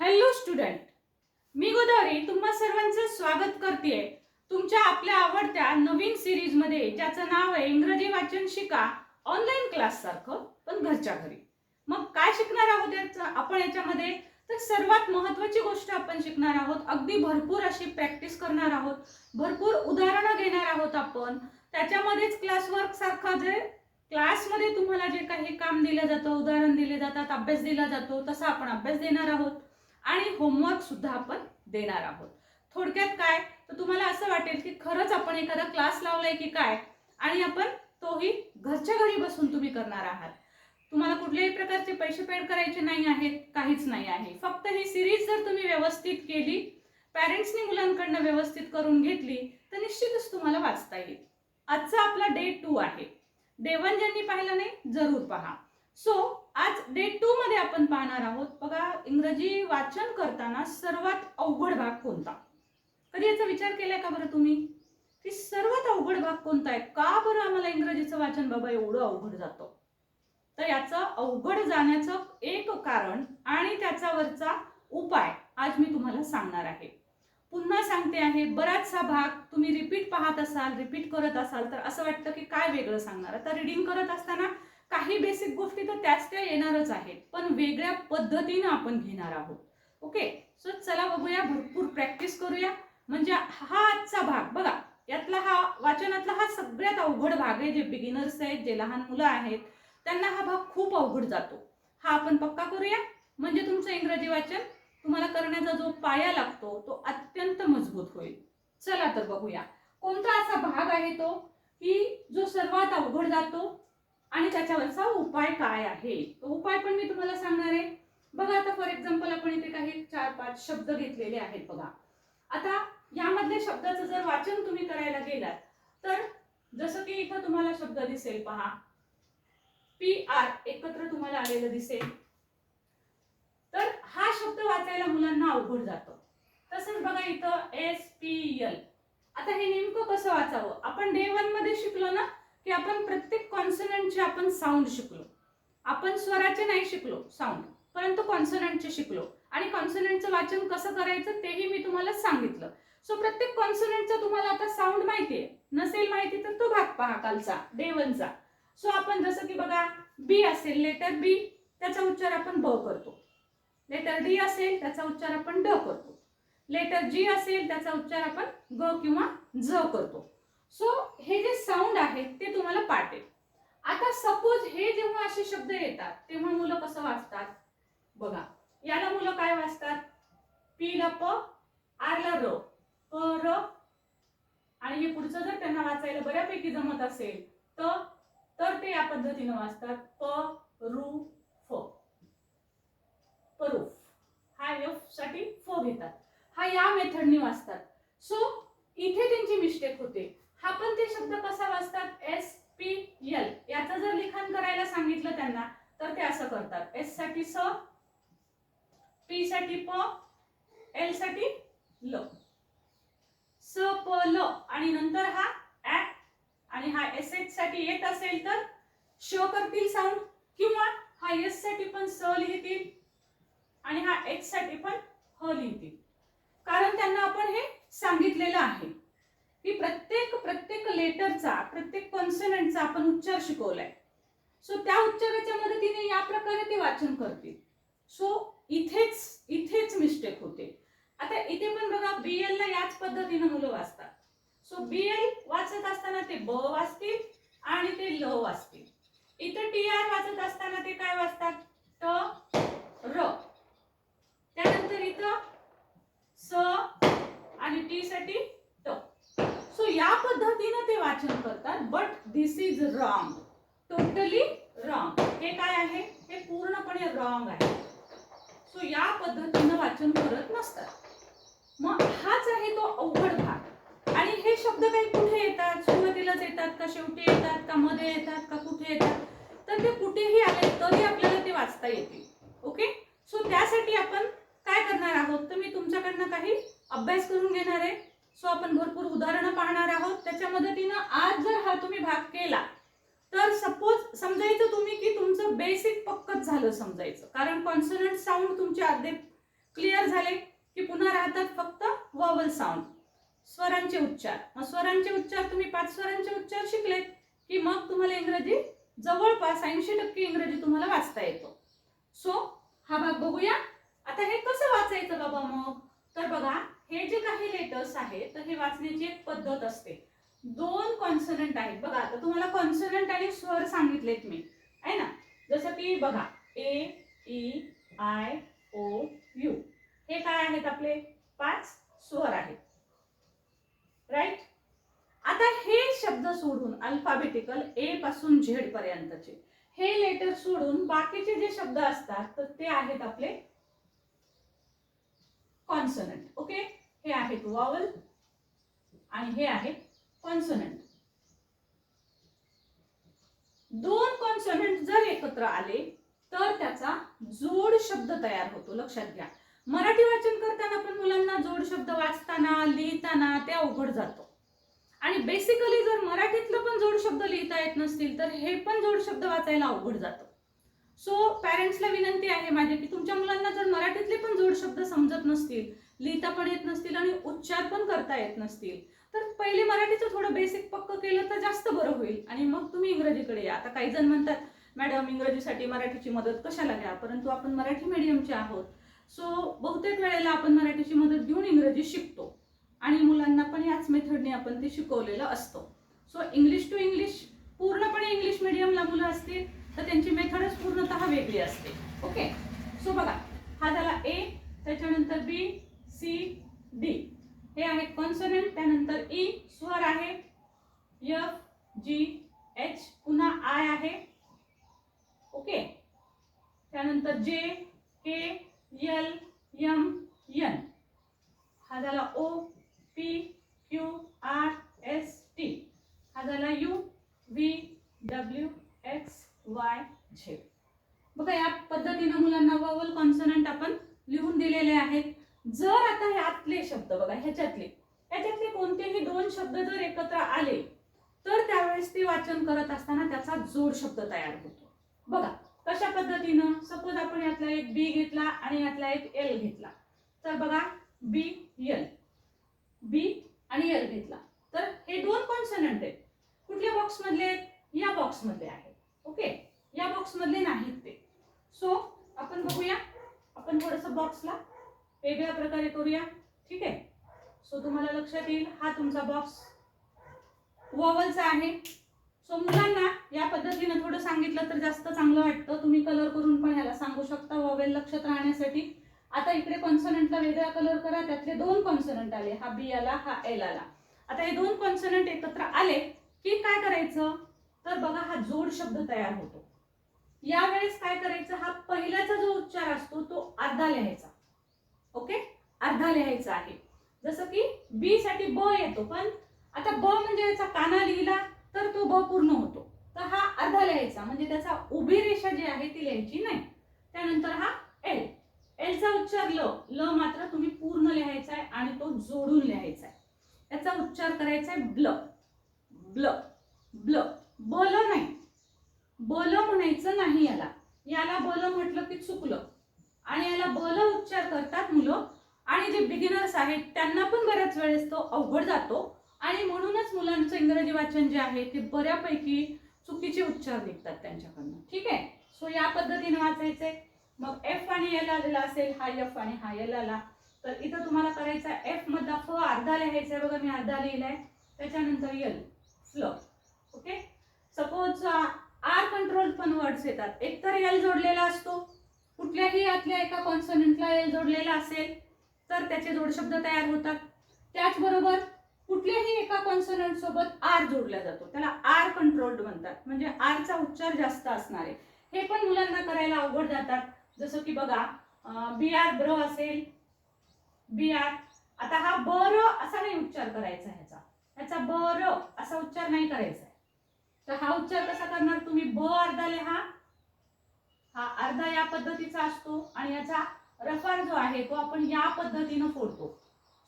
Hello student मी गोदावरी तुम्हा सर्वांचं स्वागत करते तुमच्या आपल्या आवडत्या नवीन सिरीजमध्ये ज्याचं नाव आहे इंग्रजी वाचन शिका ऑनलाईन क्लास सारखं पण घरच्या घरी. मग काय शिकणार आहोत याचं? आपण याच्यामध्ये? तर सर्वात महत्वाची गोष्ट आपण शिकणार आहोत. अगदी भरपूर अशी प्रॅक्टिस करणार आहोत. भरपूर उदाहरणं घेणार आहोत आपण. त्याच्यामध्येच क्लासवर्क सारखं जे क्लासमध्ये तुम्हाला जे काही काम दिलं जातं उदाहरण दिले जातात अभ्यास दिला जातो तसा आपण अभ्यास देणार आहोत. आणि होमवर्क सुद्धा आपण देणार आहोत. थोडक्यात काय? तर तुम्हाला असं वाटेल की खरंच आपण एखादा क्लास लावलाय की काय? आणि आपण तोही घरच्या घरी बसून तुम्ही करणार आहात. तुम्हाला कुठल्याही प्रकारचे पैसे पेड करायचे नाही आहेत काहीच नाही आहे. फक्त ही सिरीज जर तुम्ही व्यवस्थित केली पॅरेंट्सनी मुलांकडनं व्यवस्थित करून घेतली तर निश्चितच तुम्हाला वाचता येईल. आजचा आपला डे टू आहे. डे वन ज्यांनी पाहिलं नाही जरूर पहा. सो आज डे टू मध्ये आपण पाहणार आहोत बघा इंग्रजी वाचन करताना सर्वात अवघड भाग कोणता? कधी याचा विचार केलाय का बरं तुम्ही? की सर्वात अवघड भाग कोणता आहे? का बरं आम्हाला इंग्रजीचं वाचन बाबा एवढं अवघड जातं? तर याचं अवघड जाण्याचं एक कारण आणि त्याच्यावरचा उपाय आज मी तुम्हाला सांगणार आहे. पुन्हा सांगते आहे बराचसा भाग तुम्ही रिपीट पाहत असाल रिपीट करत असाल तर असं वाटतं की काय वेगळं सांगणार? आता रिडिंग करत असताना काही बेसिक गोष्टी तर त्याच त्या येणारच आहेत पण वेगळ्या पद्धतीनं आपण घेणार आहोत. ओके सो चला बघूया भरपूर प्रॅक्टिस करूया. म्हणजे हा आजचा भाग बघा यातला हा वाचनातला हा सगळ्यात अवघड भाग आहे जे बिगिनर्स आहेत जे लहान मुलं आहेत त्यांना हा भाग खूप अवघड जातो. हा आपण पक्का करूया? म्हणजे तुमचं इंग्रजी वाचन तुम्हाला करण्याचा जो पाया लागतो तो अत्यंत मजबूत होईल. चला तर बघूया. कोणता असा भाग आहे तो? की जो सर्वात अवघड जातो? आणि त्याच्यावरचा उपाय काय आहे? तो उपाय पण मी तुम्हाला सांगणार आहे. बघा आता फॉर एक्झाम्पल आपण इथे काही चार पाच शब्द घेतलेले आहेत बघा. आता यामधल्या शब्दाचं जर वाचन तुम्ही करायला गेलात तर जसं की इथं तुम्हाला शब्द दिसेल पहा. पी आर एकत्र तुम्हाला आलेलं दिसेल. तर हा शब्द वाचायला मुलांना अवघड जातो. तसंच बघा इथं एस पी एल आता हे नेमकं कसं वाचावं? आपण डे वनमध्ये शिकलो ना की आपण प्रत्येक कॉन्सनंटचे आपण साऊंड शिकलो. आपण स्वराचे नाही शिकलो साऊंड परंतु कॉन्सनंटचे शिकलो. आणि कॉन्सनंटचं वाचन कसं करायचं तेही मी तुम्हाला सांगितलं. सो प्रत्येक कॉन्सनंटचा तुम्हाला आता साऊंड माहिती आहे नसेल माहिती तर तो भाग पहा कालचा डेवनचा सो आपण जसं की बघा बी असेल लेटर बी त्याचा उच्चार आपण ब करतो. लेटर डी असेल त्याचा उच्चार आपण ड करतो. लेटर जी असेल त्याचा उच्चार आपण ग किंवा ज करतो. सो हे जे साऊंड आहेत ते तुम्हाला पाटेल आता सपोज हे जेव्हा असे शब्द येतात तेव्हा मुलं कसं वाचतात? बघा याला मुलं काय वाचतात? पी ला प आर ल र. प र. आणि हे पुढचं जर त्यांना वाचायला बऱ्यापैकी जमत असेल तर तर ते या पद्धतीनं वाचतात. प रू फ. परूफ. हा एफसाठी फ घेतात. हा या मेथडनी वाचतात. सो इथे त्यांची मिस्टेक होते. हा पण ते शब्द कसा वाचतात? एस पी एल याचं जर लिखाण करायला सांगितलं त्यांना तर ते असं करतात. एससाठी स पी साठी प एलसाठी ल. स प ल. आणि नंतर हा ऍ आणि हा एस एच साठी येत असेल तर श करतील साऊंड किंवा हा एससाठी पण स लिहितील आणि हा एच साठी पण ह लिहितील. कारण त्यांना आपण हे सांगितलेलं आहे. की प्रत्येक प्रत्येक लेटरचा प्रत्येक कॉन्सनंटचा आपण उच्चार शिकवलाय. सो त्या उच्चाराच्या मदतीने या प्रकारे ते वाचन करतील. सो इथेच इथेच मिस्टेक होते. आता इथे पण बघा बी एलला याच पद्धतीने मुलं वाचतात. सो बी एल वाचत असताना ते ब वाचतील आणि ते ल वाचतील. इथं टी आर वाचत असताना ते काय वाचतात? ट र. त्यानंतर इथं स आणि टी साठी ट सो या पद्धतीनं ते वाचन करतात but this is wrong totally wrong हे काय आहे? हे पूर्णपणे रॉंग आहे. सो या पद्धतीनं वाचन करत नसतात. मग हाच आहे तो अवघड भाग. आणि हे शब्द काही कुठे येतात? सुरुवातीलाच येतात का? शेवटी येतात का? मध्ये येतात का? कुठे येतात? तर ते कुठेही आले तरी आपल्याला ते वाचता येतील. ओके सो त्यासाठी आपण काय करणार आहोत? तर मी तुमच्याकडनं काही अभ्यास करून घेणार आहे. सो आपण भरपूर उदाहरणं पाहणार आहोत. त्याच्या मदतीनं आज जर हा तुम्ही भाग केला तर सपोज समजायचं तुम्ही की तुमचं बेसिक पक्कच झालं समजायचं. कारण कॉन्सनंट साऊंड तुमचे अर्धे क्लिअर झाले की पुन्हा राहतात फक्त वॉवल साऊंड स्वरांचे उच्चार. मग स्वरांचे उच्चार तुम्ही पाच स्वरांचे उच्चार शिकलेत की मग तुम्हाला इंग्रजी जवळपास ऐंशी टक्के इंग्रजी तुम्हाला वाचता येतो. सो हा भाग बघूया. आता हे कसं वाचायचं बाबा मग? तर बघा हे जे काही लेटर्स आहेत तर हे वाचण्याची एक पद्धत असते. दोन कॉन्सनंट आहेत. बघा आता तुम्हाला कॉन्सनंट आणि स्वर सांगितलेत मी. आहे ना? जसं की बघा A E I O U हे काय आहेत आपले? पाच स्वर आहेत. राईट आता हे शब्द सोडून अल्फाबेटिकल ए पासून झेड पर्यंतचे. हे लेटर सोडून बाकीचे जे शब्द असतात तर ते आहेत आपले कॉन्सनंट ओके हे आहेत वॉवल आणि हे आहेत कॉन्सनंट दोन कॉन्सनंट जर एकत्र आले तर त्याचा जोड शब्द तयार होतो. लक्षात घ्या. मराठी वाचन करताना पण मुलांना जोड शब्द वाचताना लिहिताना ते अवघड जातो. आणि बेसिकली जर मराठीतलं पण जोड शब्द लिहिता येत नसतील तर हे पण जोड शब्द वाचायला अवघड जातं. सो पॅरेंट्सला विनंती आहे माझी की तुमच्या मुलांना जर मराठीतले पण जोड शब्द समजत नसतील लिहिता पण येत नसतील आणि उच्चार पण करता येत नसतील तर पहिले मराठीचं थोडं बेसिक पक्क केलं तर जास्त बरं होईल. आणि मग तुम्ही इंग्रजीकडे या. आता काही जण म्हणतात मॅडम इंग्रजीसाठी मराठीची मदत कशाला घ्या? परंतु आपण मराठी मीडियमचे आहोत. सो बहुतेक वेळेला आपण मराठीची मदत घेऊन इंग्रजी शिकतो. आणि मुलांना पण याच मेथडने आपण ते शिकवलेलं असतं. सो इंग्लिश टू इंग्लिश पूर्णपणे इंग्लिश मिडियमला मुलं असतील तर त्यांची मेथडच पूर्णतः वेगळी असते. ओके? सो बघा हा झाला ए त्याच्यानंतर बी सी डी हे आहे कॉन्सनंट त्यानंतर ई स्वर आहे. एफ जी एच पुन्हा आय आहे. ओके? त्यानंतर J K L M N हा झाला O P Q R S T हा झाला U V W X Y Z. बघा या पद्धतीनं मुलांना ववल कॉन्सनंट आपण लिहून दिलेले आहेत. जर आता ह्यातले शब्द बघा ह्याच्यातले ह्याच्यातले कोणतेही दोन शब्द जर एकत्र आले तर त्यावेळेस ते वाचन करत असताना त्याचा जोड शब्द तयार होतो. बघा कशा पद्धतीनं सपोज आपण यातला एक बी घेतला आणि यातला एक एल घेतला. तर बघा बी एल बी आणि एल घेतला. तर हे दोन कॉन्सनंट आहेत. कुठल्या बॉक्स मधले आहेत? या बॉक्समधले आहेत. ओके? या बॉक्समधले नाहीत ते. सो आपण बघूया. आपण थोडस बॉक्सला वेगळ्या प्रकारे करूया. ठीक आहे? सो तुम्हाला लक्षात येईल हा तुमचा बॉक्स वॉवलचा आहे. सो मुलांना या पद्धतीनं थोडं सांगितलं तर जास्त चांगलं वाटतं. तुम्ही कलर करून पण ह्याला सांगू शकता वॉवेल लक्षात राहण्यासाठी. आता इकडे कॉन्सनंटला वेगळा कलर करा. त्यातले दोन कॉन्सनंट आले. हा बी आला हा एल आला. आता हे दोन कॉन्सनंट एकत्र आले की काय करायचं? तर बघा हा जोड शब्द तयार होतो. यावेळेस काय करायचं? हा पहिल्याचा जो उच्चार असतो तो अर्धा लिहायचा. ओके? अर्धा लिहायचा आहे. जसं की बी साठी ब येतो पण आता ब म्हणजे याचा काना लिहिला तर तो ब पूर्ण होतो. तर हा अर्धा लिहायचा म्हणजे त्याचा उभी रेषा जी आहे ती लिहायची नाही. त्यानंतर हा एल एलचा उच्चार ल. ल मात्र तुम्ही पूर्ण लिहायचा आहे आणि तो जोडून लिहायचा आहे याचा उच्चार करायचा आहे ब्ल. ब्ल. ब्ल. बोलो नाही. बोलो म्हणायचं नाही याला. याला बोलो म्हटलं की चुकलं. आणि याला बोलो उच्चार करतात मुलं. आणि जे बिगिनर्स आहेत त्यांना पण बऱ्याच वेळेस तो अवघड जातो. आणि म्हणूनच मुलांचं इंग्रजी वाचन जे आहे ते बऱ्यापैकी चुकीचे उच्चार निघतात त्यांच्याकडनं. ठीक आहे? सो या पद्धतीने वाचायचंय. मग एफ आणि एल आलेला असेल हा एफ आणि हा एल आला. तर इथं तुम्हाला करायचा एफ मधला फ अर्धा लिहायचा आहे. बघा मी अर्धा लिहिलाय. त्याच्यानंतर एल फ्ल ओके सपोज आर कंट्रोल पण वर्ड्स येतात. एकतर एल जोडलेला असतो. कुठल्याही यातल्या एका कॉन्सनंटला एल जोडलेला असेल तर त्याचे जोडशब्द तयार होतात. त्याचबरोबर कुठल्याही एका कॉन्सनंट सोबत आर जोडला जातो. त्याला आर कंट्रोल्ड म्हणतात. म्हणजे आरचा उच्चार जास्त असणारे. हे पण मुलांना करायला अवघड जातात. जसं की बघा बी आर ब्र असेल. बी आर आता हा बर असा नाही उच्चार करायचा ह्याचा. ह्याचा बर असा उच्चार नाही करायचा. तर हा उच्चार कसा करणार? तुम्ही ब अर्धा लिहा हा अर्धा या पद्धतीचा असतो आणि याचा रफार जो आहे तो आपण या पद्धतीनं फोडतो.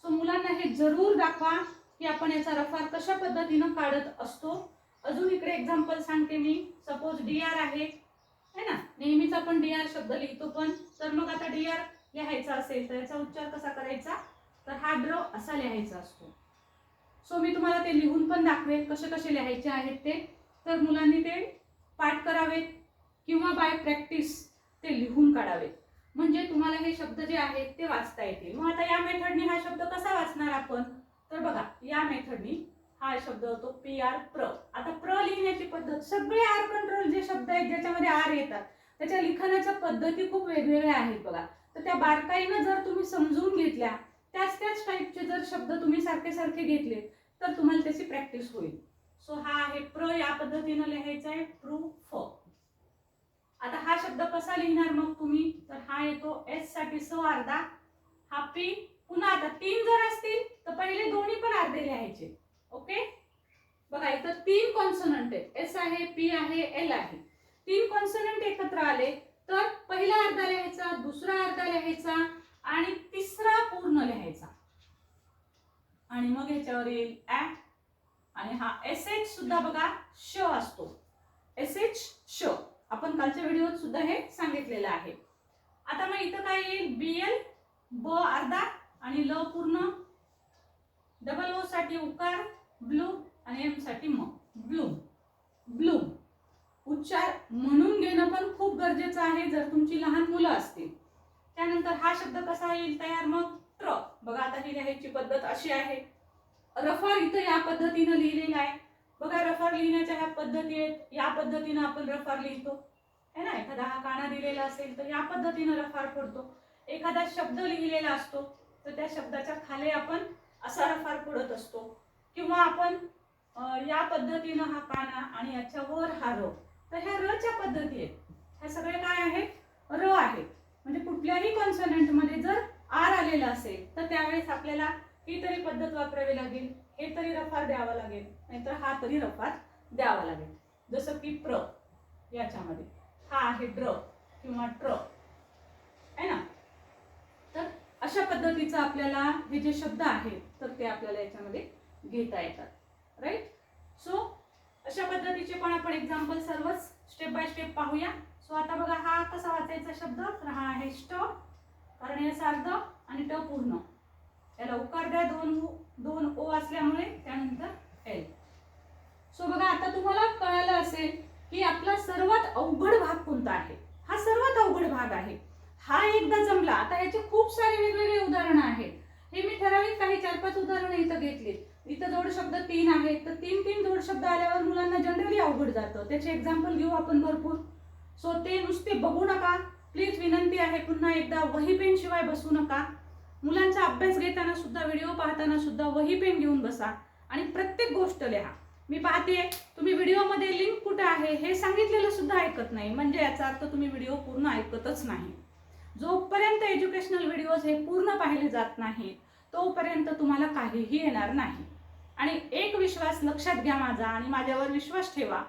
सो मुलांना हे जरूर दाखवा की आपण याचा रफार कशा पद्धतीनं काढत असतो. अजून इकडे एक्झाम्पल सांगते मी. सपोज डी आर आहे. है ना? नेहमीच आपण डी आर शब्द लिहितो पण. तर मग आता डी आर लिहायचा असेल तर याचा उच्चार कसा करायचा? तर हा ड्र असा लिहायचा असतो. सो मी तुम्हाला ते लिहून पण दाखवेल कसे कसे लिहायचे आहेत ते. तर मुलांनी ते पाठ करावेत किंवा बाय प्रॅक्टिस ते लिहून काढावेत. म्हणजे तुम्हाला हे शब्द जे आहेत ते वाचता येतील. मग आता या मेथडने हा शब्द कसा वाचणार आपण? तर बघा या मेथडनी हा शब्द होतो पी आर प्र. आता प्र लिहिण्याची पद्धत सगळे आर कंट्रोल जे शब्द आहेत ज्याच्यामध्ये आर येतात त्याच्या लिखाणाच्या पद्धती खूप वेगवेगळ्या आहेत बघा. तर त्या बारकाईनं जर तुम्ही समजून घेतल्या त्याच त्याच टाईपचे जर शब्द तुम्ही सारखे सारखे घेतले तर तुम्हाला त्याची प्रॅक्टिस होईल. सो हा आहे प्र या पद्धतीनं लिहायचा आहे प्रूफ आता हा शब्द कसा लिहिणार मग तुम्ही? तर हा येतो एससाठी स अर्धा. हा पी पुन्हा आता तीन जर असतील तर पहिले दोन्ही पण अर्धे लिहायचे. ओके बघा इथं तीन कॉन्सोनंट आहे एस आहे पी आहे एल आहे. तीन कॉन्सोनंट एकत्र आले तर पहिला अर्धा लिहायचा दुसरा अर्धा लिहायचा आणि तिसरा पूर्ण लिहायचा. आणि मग ह्याच्यावर येईल ॲट आणि हा एस एच सुद्धा बघा श असतो. एस एच श. आपण कालच्या व्हिडिओत सुद्धा हे सांगितलेलं आहे. आता मग इथं काय येईल? बी एल ब अर्धा आणि ल पूर्ण. डबल ओ साठी उकार ब्लू आणि एमसाठी म. ब्लू ब्लू उच्चार म्हणून घेणं पण खूप गरजेचं आहे जर तुमची लहान मुलं असतील. त्यानंतर हा शब्द कसा येईल तयार मग? ट्र. बघा आता ही लिहायची पद्धत अशी आहे. रफार इथं या पद्धतीनं लिहिलेला आहे. बघा रफार लिहिण्याच्या ह्या पद्धती आहेत. या पद्धतीनं आपण रफार लिहितो. है ना? एखादा हा काना दिलेला असेल तर या पद्धतीनं रफार फोडतो. एखादा शब्द लिहिलेला असतो तर त्या शब्दाच्या खाली आपण असा रफार फोडत असतो. किंवा आपण या पद्धतीनं हा काना आणि याच्यावर हा र. तर ह्या रच्या पद्धती आहेत. ह्या सगळे काय आहेत? र आहेत. म्हणजे कुठल्याही कॉन्सनंटमध्ये जर आर आलेला असेल तर त्यावेळेस आपल्याला ही तरी पद्धत वापरावी लागेल हे तरी रफार द्यावा लागेल नाहीतर हा तरी रफार द्यावा लागेल. जसं की प्र याच्यामध्ये. हा आहे ड्र किंवा ट्र. आहे ना? तर अशा पद्धतीचं आपल्याला हे जे शब्द आहेत तर ते आपल्याला याच्यामध्ये घेता येतात. राईट सो अशा पद्धतीचे पण आपण एक्झाम्पल सर्वच स्टेप बाय स्टेप पाहूया. सो आता बघा हा कसा वाचायचा शब्द? तर हा आहे स्ट कारण या सार्ध आणि ट पूर्ण. याला उकार द्या. दोन हो, दोन ओ असल्यामुळे त्यानंतर एल सो बघा आता तुम्हाला कळालं असेल की आपला सर्वात अवघड भाग कोणता आहे? हा सर्वात अवघड भाग आहे. हा एकदा जमला आता याचे खूप सारे वेगवेगळे उदाहरणं आहेत. हे मी ठराविक काही चार पाच उदाहरणं इथं घेतली. इथं जोड शब्द तीन आहेत. तर तीन तीन जोड शब्द आल्यावर मुलांना जनरली अवघड जातं. त्याचे एक्झाम्पल घेऊ आपण भरपूर. सो ते नुसते बघू नका. प्लीज विनंती आहे पुन्हा एकदा वही पेन शिवाय बसू नका. मुलांचा अभ्यास घेताना सुद्धा व्हिडिओ पाहताना सुद्धा वही पेन घेऊन बसा आणि प्रत्येक गोष्ट लिहा. मी पाहते तुम्ही व्हिडिओमध्ये लिंक कुठं आहे हे सांगितलेलं सुद्धा ऐकत नाही. म्हणजे याचा अर्थ तुम्ही व्हिडिओ पूर्ण ऐकतच नाही. जोपर्यंत एज्युकेशनल व्हिडिओज हे पूर्ण पाहिले जात नाहीत तोपर्यंत तुम्हाला काहीही येणार नाही. आणि एक विश्वास लक्षात घ्या माझा आणि माझ्यावर विश्वास ठेवा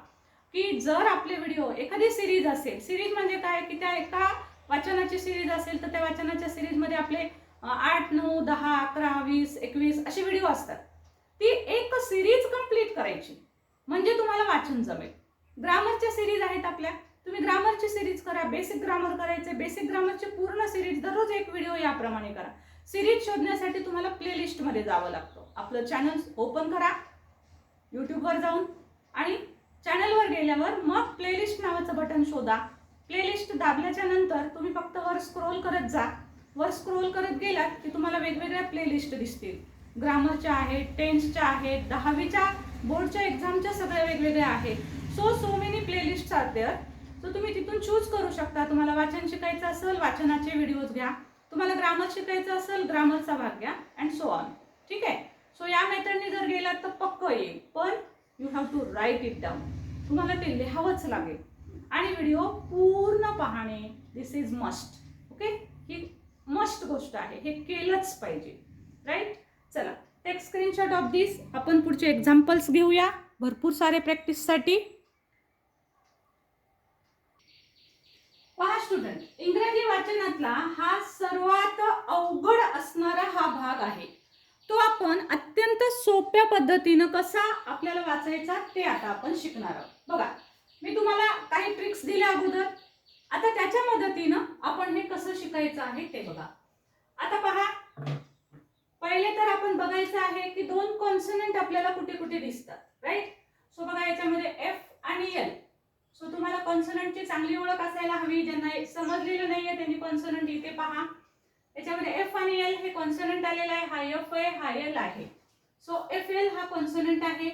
की जर आपले व्हिडिओ एखादी सिरीज असेल सिरीज म्हणजे काय? की त्या एका वाचनाची सिरीज असेल तर त्या वाचनाच्या सिरीजमध्ये आपले आठ नऊ दहा अकरा वीस एकवीस असे व्हिडिओ असतात. ती एक सिरीज कंप्लीट करायची. म्हणजे तुम्हाला वाचून जमेल. ग्रामरच्या सिरीज आहेत आपल्या. तुम्ही ग्रामरची सिरीज करा बेसिक ग्रामर करायचे. बेसिक ग्रामरची पूर्ण सिरीज दररोज एक व्हिडिओ याप्रमाणे करा. सिरीज शोधण्यासाठी तुम्हाला प्लेलिस्टमध्ये जावं लागतं. आपलं चॅनल ओपन करा. यूट्यूबवर जाऊन. आणि चॅनलवर गेल्यावर मग प्लेलिस्ट नावाचं बटन शोधा. प्लेलिस्ट दाबल्याच्या नंतर तुम्ही फक्त वर स्क्रोल करत जा. वर स्क्रोल करत गेलात की तुम्हाला वेगवेगळ्या प्लेलिस्ट दिसतील. ग्रामरच्या आहेत टेन्सच्या आहेत दहावीच्या बोर्डच्या एक्झामच्या सगळ्या वेगवेगळ्या आहेत. So so many playlist are there so तुम्ही तिथून चूज करू शकता. तुम्हाला वाचन शिकायचं असेल वाचनाचे व्हिडिओज घ्या. तुम्हाला ग्रामर शिकायचं असेल ग्रामरचा भाग घ्या अँड सो ऑन ठीक आहे? सो या मेथडने जर गेलात तर पक्क येईल. पण you have to write it down तुम्हाला ते लिहावंच लागेल. आणि व्हिडिओ पूर्ण पाहणे दिस इज मस्ट ओके ही मस्ट गोष्ट आहे. हे केलंच पाहिजे. राईट चला. टेक्स स्क्रीनशॉट ऑफ दिस आपण पुढचे एक्झाम्पल्स घेऊया. भरपूर सारे प्रॅक्टिससाठी पहा स्टुडंट इंग्रजी वाचनातला हा सर्वात अवघड असणारा हा भाग आहे. तो आपण अत्यंत सोप्या पद्धतीनं कसा आपल्याला वाचायचा ते आता आपण शिकणार आहोत. बघा मी तुम्हाला काही ट्रिक्स दिल्या अगोदर. आता त्याच्या मदतीनं आपण हे कसं शिकायचं आहे ते बघा. आता पहा. पहिले तर आपण बघायचं आहे की दोन कॉन्सनंट आपल्याला कुठे कुठे दिसतात राईट सो बघा याच्यामध्ये एफ आणि एल सो तुम्हाला कॉन्सनंटची चांगली ओळख असायला हवी ज्यांना समजलेलं नाहीये त्यांनी कॉन्सनंट इथे पहा. याच्यामध्ये एफ आणि एल हे कॉन्सनंट आलेला आहे हा एफ आहे हा एल आहे. सो एफ एल हा कॉन्सनंट आहे.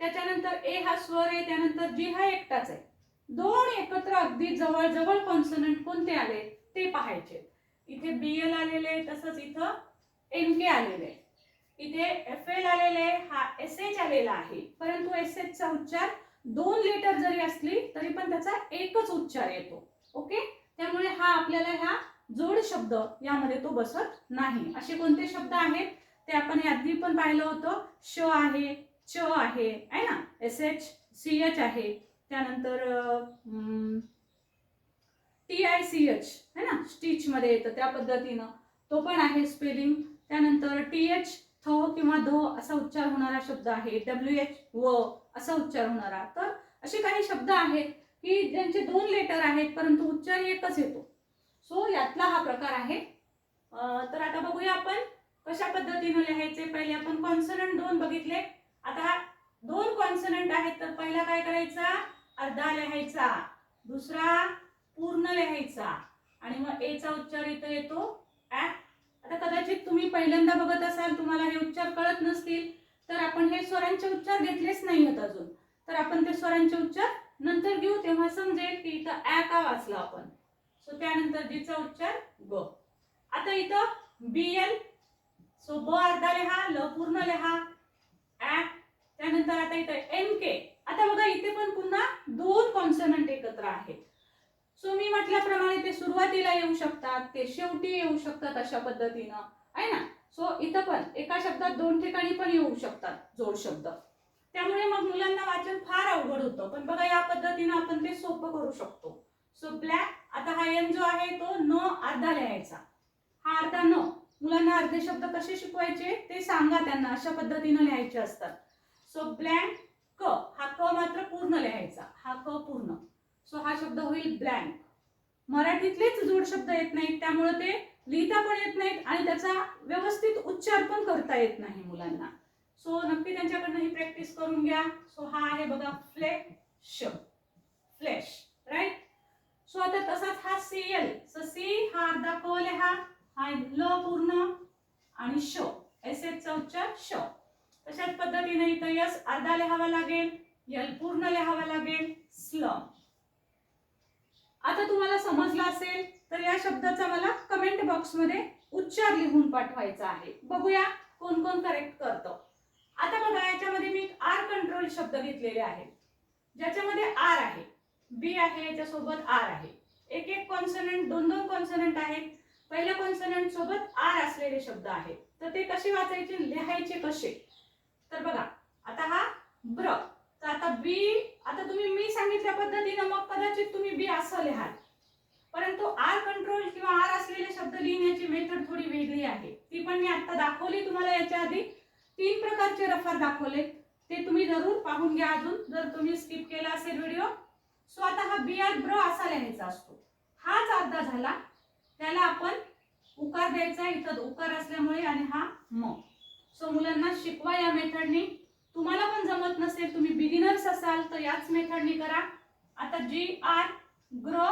त्याच्यानंतर ए हा स्वर आहे त्यानंतर जी हा एकटाच आहे. दोन एकत्र अगदी जवळजवळ कॉन्सनंट कोणते आले? ते पाहायचे. इथे बी एल आलेले आहे, तसंच इथं एम के आलेले. आहे. इथे एफ एल आलेले आहे, हा एस एच आलेला आहे. परंतु एस एच चा उच्चार दोन लेटर जरी असली तरी पण त्याचा एकच उच्चार येतो. ओके त्यामुळे हा आपल्याला ह्या जोड शब्द यामध्ये तो बसत नाही. असे कोणते शब्द आहेत? ते आपण यादी पण पाहिलं होतं. श आहे च आहे आहे ना? एस एच सी एच आहे. त्यानंतर टी आय सी एच है ना? स्टिच मध्ये येतं त्या पद्धतीनं. तो पण आहे स्पेलिंग त्यानंतर टी एच थ किंवा ध असा उच्चार होणारा शब्द आहे. डब्ल्यू एच व असा उच्चार होणारा. तर असे काही शब्द आहेत की ज्यांचे दोन लेटर आहेत परंतु उच्चार एकच येतो. सो यातला हा प्रकार आहे. तर आता बघूया आपण कशा पद्धतीने लिहायचे. पहिले आपण कॉन्सनंट दोन बघितले. आता दोन कॉन्सनंट आहेत तर पहिला काय करायचा? अर्धा लिहायचा दुसरा पूर्ण लिहायचा. आणि मग एचा उच्चार इथं येतो ऍ आता कदाचित तुम्ही पहिल्यांदा बघत असाल तुम्हाला हे उच्चार कळत नसतील तर आपण हे स्वरांचे उच्चार घेतलेच नाही आहेत अजून. तर आपण ते स्वरांचे उच्चार नंतर घेऊ तेव्हा समजेल की इथं ऍ का वाचला आपण. सो त्यानंतर जीचा उच्चार ग. आता इथं बी एल सो ब अर्धा लिहा ल पूर्ण लिहा ऍ त्यानंतर आता इथं एम के आता बघा इथे पण पुन्हा दोन कॉन्सनंट एकत्र आहेत. सो मी म्हटल्याप्रमाणे ते सुरुवातीला येऊ शकतात ते शेवटी येऊ शकतात अशा पद्धतीनं. आहे ना? सो इथं पण एका शब्दात दोन ठिकाणी पण येऊ शकतात जोड शब्द. त्यामुळे मग मुलांना वाचन फार अवघड होतं. पण बघा या पद्धतीनं आपण ते सोपं करू शकतो. सो ब्लॅक आता हा एन जो आहे तो न अर्धा लिहायचा. हा अर्धा न. मुलांना अर्धे शब्द कसे शिकवायचे ते सांगा त्यांना. अशा पद्धतीनं लिहायचे असतात. सो ब्लँक क हा क मात्र पूर्ण लिहायचा. हा क पूर्ण. सो हा शब्द होईल ब्लँक मराठीतलेच जोड शब्द येत नाहीत त्यामुळे ते लिहिता पण येत नाहीत आणि त्याचा व्यवस्थित उच्चार पण करता येत नाही मुलांना. सो नक्की त्यांच्याकडनं ही प्रॅक्टिस करून घ्या. सो हा आहे बघा फ्लेश फ्लॅश राईट सो आता तसाच हा सी एल सो सी हा अर्धा क लिहा. हा ल पूर्ण आणि श. एस चा उच्चार श. तशाच पद्धतीने इथं यस अर्धा लिहावा लागेल यल पूर्ण लिहावा लागेल स्ल आता तुम्हाला समजलं असेल तर या शब्दाचा मला कमेंट बॉक्समध्ये उच्चार लिहून पाठवायचा आहे. बघूया कोण कोण करेक्ट करतं. आता बघा याच्यामध्ये मी आर कंट्रोल शब्द घेतलेले आहेत ज्याच्यामध्ये आर आहे. बी आहे याच्यासोबत आर आहे. एक एक कॉन्सनंट दोन दोन कॉन्सनंट आहेत. पहिल्या कॉन्सनंट सोबत आर असलेले शब्द आहेत. तर ते कसे वाचायचे? लिहायचे कसे? तर बघा आता हा ब्र तर आता बी आता तुम्ही मी सांगितल्या पद्धतीनं मग कदाचित तुम्ही बी असं लिहाल. परंतु आर कंट्रोल किंवा आर असलेले शब्द लिहिण्याची मेथड थोडी वेगळी आहे. ती पण मी आता दाखवली तुम्हाला याच्या आधी. तीन प्रकारचे रफार दाखवले. ते तुम्ही जरूर पाहून घ्या अजून जर तुम्ही स्किप केला असेल व्हिडिओ सो आता हा बी आर ब्र असा लिहायचा असतो. हाच अर्धा झाला. त्याला आपण उकार द्यायचा इथं उकार असल्यामुळे आणि हा म. सो मुलांना शिकवा या मेथडनी. तुम्हाला पण जमत नसेल तुम्ही बिगिनर्स असाल तर याच मेथडनी करा. आता जी आर ग्र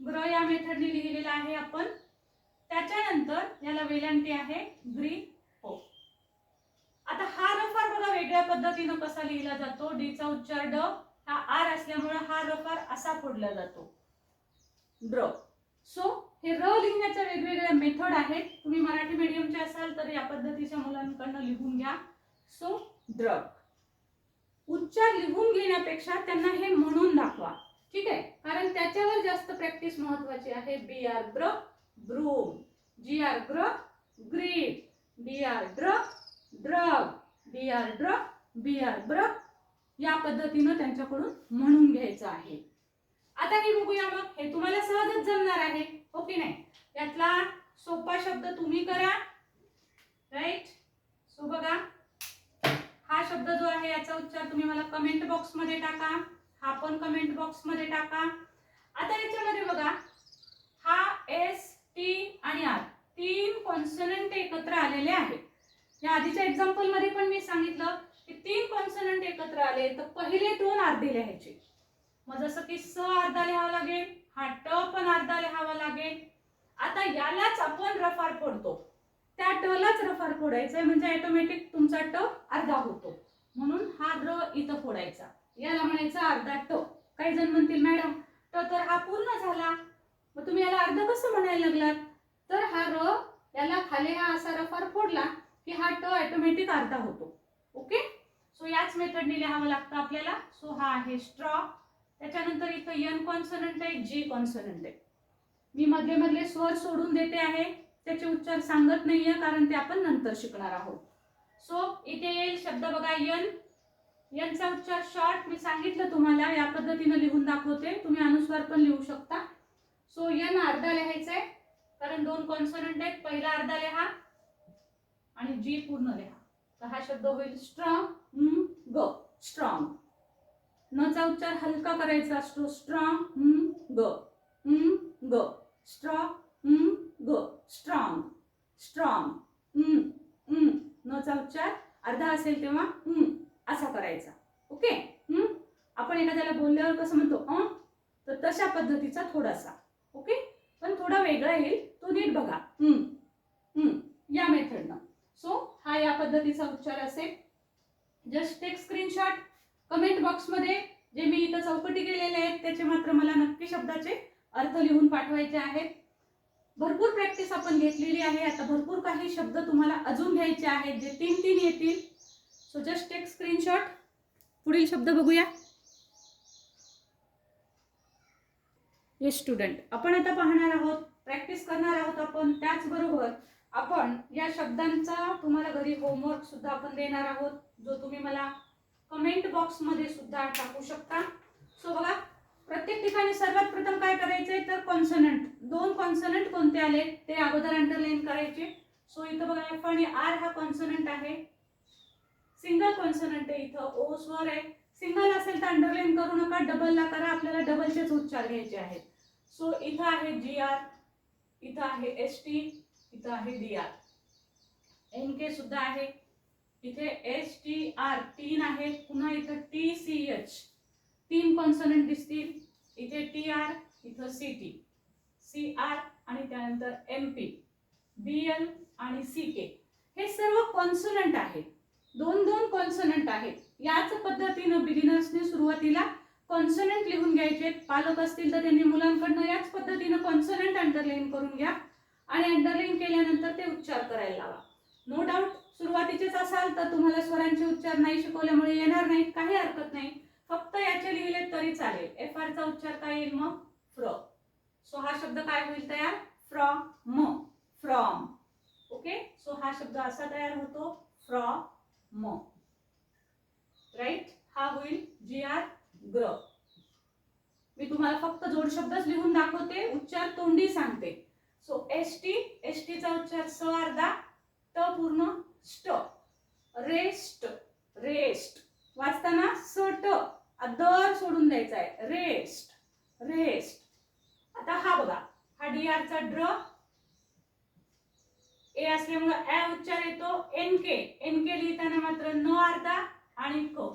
ग्र या मेथडनी लिहिलेला आहे आपण. त्याच्यानंतर याला वेलांटी आहे ग्री हो आता हा रफार बघा वेगळ्या पद्धतीनं कसा लिहिला जातो. डीचा उच्चार ड हा आर असल्यामुळे हा रफार असा फोडला जातो. ड्र सो हे र लिहिण्याच्या वेगवेगळ्या मेथड आहेत. तुम्ही मराठी मीडियमचे असाल तर या पद्धतीच्या मुलांकडनं लिहून घ्या. सो द्र उच्चार लिहून घेण्यापेक्षा त्यांना हे म्हणून दाखवा. ठीक आहे? कारण त्याच्यावर जास्त प्रॅक्टिस महत्वाची आहे. B R br broom G R gr greet D R dr drug D R dr B R ब्र या पद्धतीनं त्यांच्याकडून म्हणून घ्यायचं आहे. आता हे बघूया मग. हे तुम्हाला सहजच जमणार आहे. की नाही? यातला सोपा शब्द तुम्ही करा. राईट सो बघा. हा शब्द जो आहे याचा उच्चार तुम्ही मला कमेंट बॉक्समध्ये टाका. हा पण कमेंट बॉक्समध्ये टाका. आता याच्यामध्ये बघा. हा एस टी आणि आर तीन कॉन्सनंट एकत्र आलेले आहेत. या आधीच्या एक्झाम्पलमध्ये पण मी सांगितलं की तीन कॉन्सनंट एकत्र आले तर पहिले दोन अर्धे लिहायचे. मग जसं की स अर्धा लिहावा लागेल हा ट पण अर्धा लिहावा लागेल. आता यालाच आपण रफार फोडतो. त्या ट लाच रफार फोडायचा म्हणजे ऑटोमॅटिक तुमचा ट अर्धा होतो. म्हणून हा र इथं फोडायचा. याला म्हणायचा अर्धा ट. काही जण म्हणतील मॅडम ट तर हा पूर्ण झाला. मग तुम्ही याला अर्ध कसं म्हणायला लागलात? तर हा र याला खाली हा असा रफार फोडला की हा ट ऑटोमॅटिक अर्धा होतो. ओके? सो याच मेथडने लिहावं लागतं आपल्याला. सो हा आहे स्ट्रॉ त्याच्यानंतर इथं यन कॉन्सनंट आहे जी कॉन्सनंट आहे. मी मधले मधले स्वर सोडून देते आहे त्याचे उच्चार सांगत नाहीये कारण ते आपण नंतर शिकणार आहोत. सो इथे येईल शब्द बघा यन यांचा उच्चार शॉर्ट मी सांगितलं तुम्हाला या पद्धतीनं लिहून दाखवते. तुम्ही अनुस्वार पण लिहू शकता. सो यन अर्धा लिहायचा आहे कारण दोन कॉन्सनंट आहेत. पहिला अर्धा लिहा आणि जी पूर्ण लिहा. तर हा शब्द होईल स्ट्रॉंग ग स्ट्रॉंग नचा उच्चार हलका करायचा. असतो स्ट्रॉंग ग. ग. स्ट्रॉंग ग. स्ट्रॉंग स्ट्रॉंग नचा उच्चार अर्धा असेल तेव्हा असा करायचा. ओके? आपण एखाद्याला बोलल्यावर कसं म्हणतो? अ? तर तशा पद्धतीचा थोडासा. ओके? पण थोडा वेगळा येईल तो नीट बघा. या मेथडनं सो हा या पद्धतीचा उच्चार असेल. जस्ट टेक स्क्रीनशॉट कमेंट बॉक्समध्ये जे मी इथं चौकटी केलेले आहेत त्याचे मात्र मला नक्की शब्दाचे अर्थ लिहून पाठवायचे आहेत. भरपूर प्रॅक्टिस आपण घेतलेली आहे. आता भरपूर काही शब्द तुम्हाला अजून घ्यायचे आहेत. जे तीन तीन येतील. सो जस्ट टेक स्क्रीनशॉट पुढील शब्द बघूया. हे स्टुडंट आपण आता पाहणार आहोत प्रॅक्टिस करणार आहोत आपण. त्याचबरोबर आपण या शब्दांचा तुम्हाला घरी होमवर्क सुद्धा आपण देणार आहोत जो तुम्ही मला कमेंट बॉक्समध्ये सुद्धा टाकू शकता. सो बघा प्रत्येक ठिकाणी सर्वात प्रथम काय करायचंय? तर कॉन्सनंट दोन कॉन्सनंट कोणते आले? ते अगोदर अंडरलाईन करायचे. सो इथं बघा एफ आणि आर हा कॉन्सनंट आहे. सिंगल कॉन्सनंट आहे इथं. ओ स्वर आहे. सिंगल असेल तर अंडरलाईन करू नका. डबलला करा. आपल्याला डबलचेच उच्चार घ्यायचे आहेत. सो इथं आहे जी आर इथं आहे एस टी इथं आहे डी आर एन के सुद्धा आहे. इथे एच टी आर तीन आहेत पुन्हा इथं टी सी एच तीन कॉन्सनंट दिसतील. इथे टी आर इथं सी टी सी आर आणि त्यानंतर एम पी बी एल आणि सी के हे सर्व कॉन्सनंट आहेत. दोन दोन कॉन्सनंट आहेत. याच पद्धतीनं बिगिनर्सने सुरुवातीला कॉन्सनंट लिहून घ्यायचे. पालक असतील तर त्यांनी मुलांकडनं याच पद्धतीनं कॉन्सनंट अंडरलाईन करून घ्या आणि अंडरलाईन केल्यानंतर ते उच्चार करायला लावा. नो डाऊट सुरुवातीचेच असाल तर तुम्हाला स्वरांचे उच्चार नाही शिकवल्यामुळे येणार नाहीत काही हरकत नाही. फक्त याचे लिहिले तरी चालेल. एफ आरचा उच्चार काय येईल मग? फ्र सो हा शब्द काय होईल तयार? फ्रॉम म. फ्रॉम ओके सो हा शब्द असा तयार होतो. फ्रॉम राईट हा होईल जी आर ग्र मी तुम्हाला फक्त जोड शब्दच लिहून दाखवते. उच्चार तोंडी सांगते. सो एस टी एस टीचा उच्चार स अर्धा त पूर्ण स्ट रेस्ट रेस्ट. वाचताना स ट दर सोडून द्यायचा आहे रेस्ट रेस्ट. आता हा बघा. हा डी आरचा ड्र. ए असल्यामुळे ए उच्चार येतो. एन के एन के लिहिताना मात्र न अर्धा आणि क.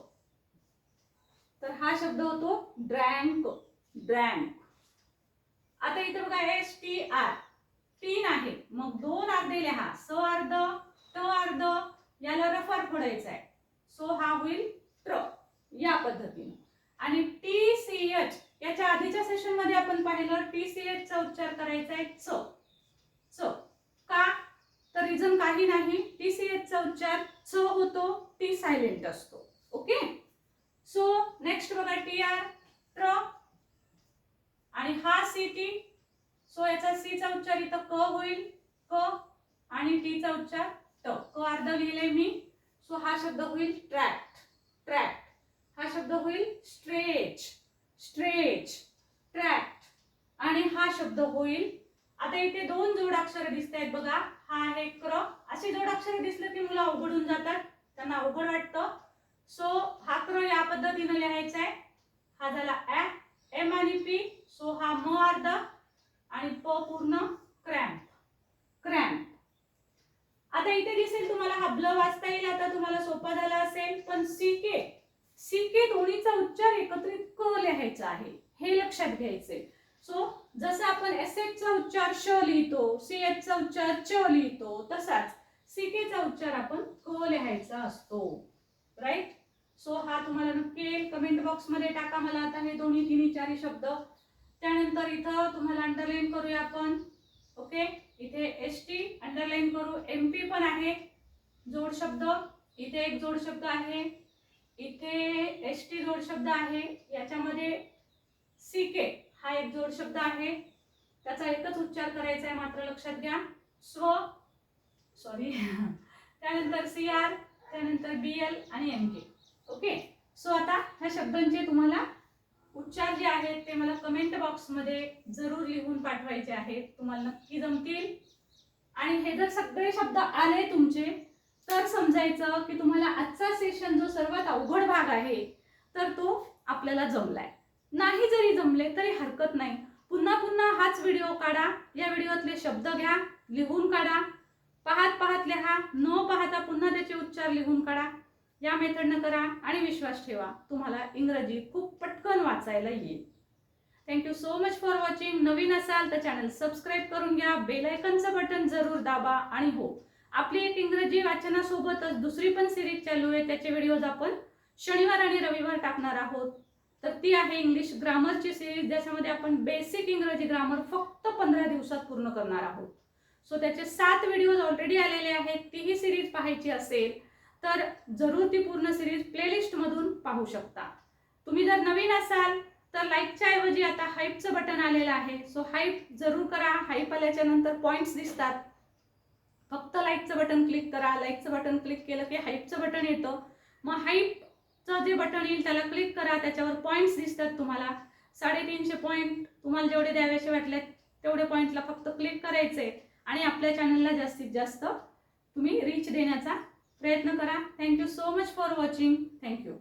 तर हा शब्द होतो ड्रँक. ड्रँक. आता इथं बघा एस टी आर तीन आहे. मग दोन अर्धे लिहा स अर्ध आपल्याला फरफडायचा आहे. सो हा होईल ट्र या पद्धतीने. आणि टी सी एच याच्या आधीच्या सेशनमध्ये आपण पाहिलं टी सी एच चा उच्चार करायचा आहे च. च. का? तर रिझन काही नाही. टी सी एच चा उच्चार च होतो टी सायलेंट असतो. ओके सो नेक्स्ट बघा टी आर ट्र आणि हा सी टी सो याचा सी चा उच्चार इथं क होईल. क. आणि टी चा उच्चार ट. क अर्ध लिहिलंय मी. सो हा शब्द होईल ट्रॅक्ट ट्रॅक्ट हा शब्द होईल स्ट्रेच स्ट्रेच ट्रॅक्ट आणि हा शब्द होईल आता इथे दोन जोडाक्षर दिसत आहेत बघा. हा आहे क्र असे जोडाक्षर दिसले की मुलं अवघडून जातात. त्यांना अवघड वाटतं. सो हा क्र या पद्धतीनं लिहायचा आहे. हा झाला ॲ एम आणि पी. सो हा म अर्धा आणि प पूर्ण क्रॅम्प. क्रॅम्प. आता इथे दिसेल तुम्हाला हा ब्ल वाचता येईल आता तुम्हाला सोपा झाला असेल पण सी के सी के दोन्हीचा उच्चार एकत्रित क लिहायचा आहे हे लक्षात घ्यायचे सो जसं आपण एस चा उच्चार श लिहितो सी चा उच्चार च लिहितो तसाच सी चा उच्चार आपण क लिहायचा असतो. राईट सो हा तुम्हाला नक्की कमेंट बॉक्समध्ये टाका मला आता हे दोन्ही तिन्ही चारही शब्द. त्यानंतर इथं तुम्हाला अंडरलाईन करूया आपण. ओके इथे एस टी अंडरलाईन करू. एम पी पण आहे. जोड शब्द. इथे एक जोड शब्द आहे. इथे एस टी जोड शब्द आहे. याच्यामध्ये सी के हा एक जोड शब्द आहे. त्याचा एकच उच्चार करायचा आहे मात्र लक्षात घ्या. स्व सॉरी त्यानंतर सी आर त्यानंतर बी एल आणि एम के ओके सो आता ह्या शब्दांचे तुम्हाला उच्चार जे आहेत ते मला कमेंट बॉक्समध्ये जरूर लिहून पाठवायचे आहेत. तुम्हाला नक्की जमतील. आणि हे जर सगळे शब्द आले तुमचे तर समजायचं की तुम्हाला आजचा सेशन जो सर्वात अवघड भाग आहे तर तो आपल्याला जमलाय. नाही जरी जमले तरी हरकत नाही. पुन्हा पुन्हा हाच व्हिडिओ काढा. या व्हिडिओतले शब्द घ्या लिहून काढा. पाहत पाहत लिहा. न पाहता पुन्हा त्याचे उच्चार लिहून काढा. या मेथडनं करा आणि विश्वास ठेवा. तुम्हाला इंग्रजी खूप पटकन वाचायला येईल. Thank you so much for watching नवीन असाल तर चॅनल सबस्क्राईब करून घ्या. बेलायकनचं बटन जरूर दाबा आणि हो आपली एक इंग्रजी वाचनासोबतच दुसरी पण सिरीज चालू आहे. त्याचे व्हिडिओज आपण शनिवार आणि रविवार टाकणार आहोत. तर ती आहे इंग्लिश ग्रामरची सिरीज ज्याच्यामध्ये आपण बेसिक इंग्रजी ग्रामर फक्त पंधरा दिवसात पूर्ण करणार आहोत. सो त्याचे सात व्हिडिओज ऑलरेडी आलेले आहेत. तीही सिरीज पाहायची असेल तर जरूर ती पूर्ण सिरीज प्लेलिस्टमधून पाहू शकता. तुम्ही जर नवीन असाल तर लाईकच्या ऐवजी आता हाईपचं बटन आलेलं आहे. सो हाईप जरूर करा. हाईप आल्याच्यानंतर पॉईंट्स दिसतात. फक्त लाईकचं बटन क्लिक करा. लाईकचं बटन क्लिक केलं की हाईपचं बटन येतं. मग हाईपचं जे बटन येईल त्याला क्लिक करा. त्याच्यावर पॉईंट्स दिसतात तुम्हाला. साडेतीनशे पॉईंट तुम्हाला जेवढे द्यावेसे वाटले तेवढे पॉईंटला फक्त क्लिक करायचे. आणि आपल्या चॅनलला जास्तीत जास्त तुम्ही रीच देण्याचा प्रयत्न करा. Thank you so much for watching thank you